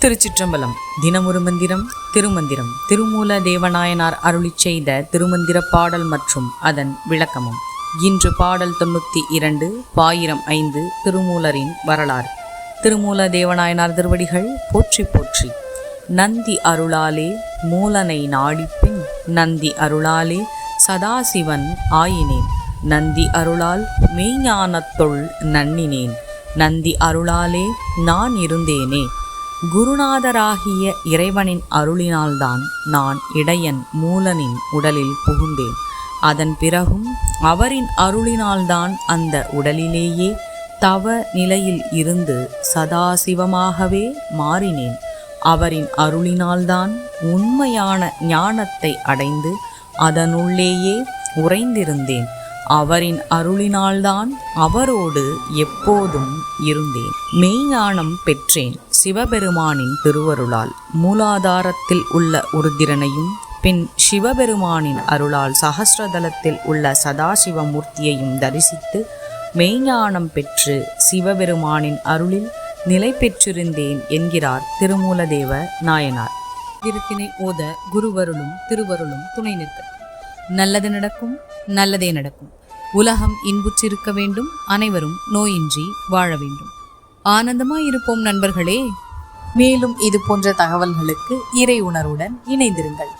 திருச்சிற்றம்பலம். தினமொரு மந்திரம் திருமந்திரம். திருமூல தேவநாயனார் அருளிச் செய்த திருமந்திர பாடல் மற்றும் அதன் விளக்கமும். இன்று பாடல் தொண்ணூற்றி இரண்டு பாயிரம் ஐந்து திருமூலரின் வரலாறு. திருமூல தேவநாயனார் திருவடிகள் போற்றி போற்றி. நந்தி அருளாலே மூலனை நாடிப்பின் நந்தி அருளாலே சதாசிவன் ஆயினேன். நந்தி அருளால் மெய்ஞானத்தொள் நன்னினேன். நந்தி அருளாலே நான் இருந்தேனே. குருநாதராகிய இறைவனின் அருளினால்தான் நான் இடையன் மூலனின் உடலில் புகுந்தேன். அதன் பிறகும் அவரின் அருளினால்தான் அந்த உடலிலேயே தவ நிலையில் இருந்து சதாசிவமாகவே மாறினேன். அவரின் அருளினால்தான் உண்மையான ஞானத்தை அடைந்து அதனுள்ளேயே உறைந்திருந்தேன். அவரின் அருளினால்தான் அவரோடு எப்போதும் இருந்தேன். மெய்ஞானம் பெற்றேன். சிவபெருமானின் திருவருளால் மூலாதாரத்தில் உள்ள உருதிரனையும் பின் சிவபெருமானின் அருளால் சகஸ்ரதலத்தில் உள்ள சதாசிவமூர்த்தியையும் தரிசித்து மெய்ஞானம் பெற்று சிவபெருமானின் அருளில் நிலை பெற்றிருந்தேன் என்கிறார் திருமூலதேவ நாயனார். திருத்தினை ஓத குருவருளும் திருவருளும் துணை நிற்க. நல்லது நடக்கும் நல்லதே நடக்கும். உலகம் இன்புற்றிருக்க வேண்டும் அனைவரும் நோயின்றி வாழ வேண்டும். ஆனந்தமாய் இருப்போம் நண்பர்களே. மேலும் இது போன்ற தகவல்களுக்கு இறை உணர்வுடன் இணைந்திருங்கள்.